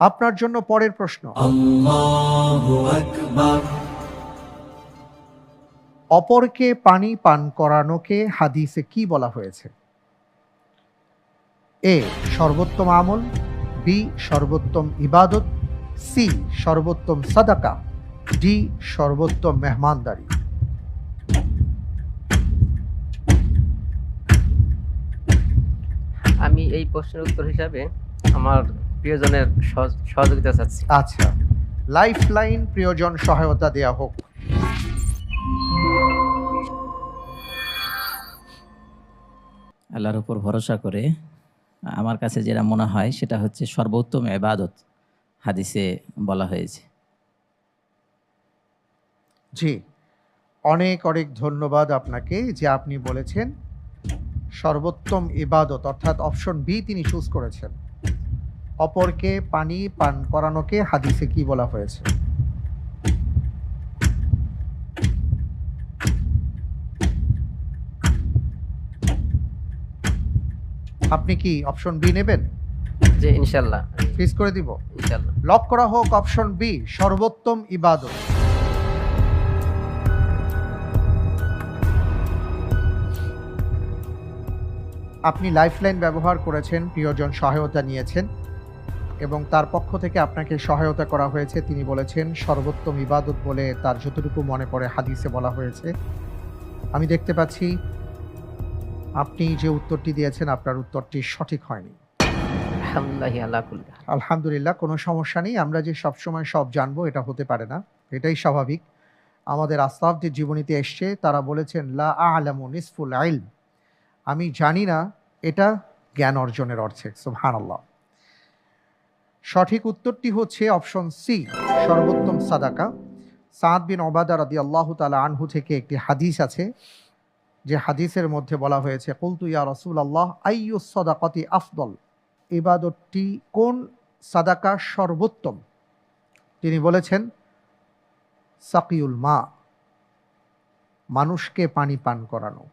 আপনার জন্য পরের প্রশ্ন। অপরকে পানি পান করানোকে হাদিসে কি বলা হয়েছে? এ সর্বোত্তম আমল বি সর্বোত্তম ইবাদত সি সর্বোত্তম সাদাকা ডি সর্বোত্তম মেহমানদারি। আমি এই প্রশ্নের উত্তর হিসাবে আমার প্রিয়জনের সহজ- সহযোগিতা চাচ্ছি। আচ্ছা। লাইফ লাইন প্রিয়জন সহায়তা দেয়া হোক। আল্লাহর উপর ভরসা করে আমার কাছে যেটা মনে হয় সেটা হচ্ছে সর্বোত্তম এবাদত হাদিসে বলা হয়েছে। জি। অনেক অনেক ধন্যবাদ আপনাকে যে আপনি বলেছেন সর্বোত্তম ইবাদত অর্থাৎ অপশন বি তিনি চুজ করেছেন। অপরকে পানি পান করানোকে হাদিসে কি বলা হয়েছে? আপনি কি অপশন বি নেবেন? যে ইনশাল্লাহ ফিস করে দিব? ইনশাল্লাহ লক করা হোক অপশন বি সর্বোত্তম ইবাদত। আপনি লাইফলাইন ব্যবহার করেছেন প্রিয়জন সহায়তা নিয়েছেন। এবং তার পক্ষ থেকে আপনাকে সহায়তা করা হয়েছে। তিনি বলেছেন সর্বোত্তম ইবাদত বলে তার যতটুকু মনে পড়ে হাদিসে বলা হয়েছে। আমি দেখতে পাচ্ছি আপনি যে উত্তরটি দিয়েছেন আপনার উত্তরটি সঠিক হয়নি। আলহামদুলিল্লাহ কোনো সমস্যা নেই। আমরা যে সবসময় সব জানব এটা হতে পারে না। এটাই স্বাভাবিক। আমাদের আস্তাবদের জীবনীতে এসছে তারা বলেছেন লা আলামু নিসফুল আইল আমি জানি না এটা জ্ঞান অর্জনের অর্থে সুবহান আল্লাহ সঠিক উত্তরটি হচ্ছে অপশন সি সর্বোত্তম সাদাকা। সাদ বিন ওবাদা রাদি আল্লাহ তালা আনহু থেকে একটি হাদিস আছে, যে হাদিসের মধ্যে বলা হয়েছে, কুলতু ইয়া রসুল আল্লাহ আইয়ু সদাকতি আফদল? ইবাদতটি কোন সাদাকা সর্বোত্তম? তিনি বলেছেন, সাকিউল মা, মানুষকে পানি পান করানো।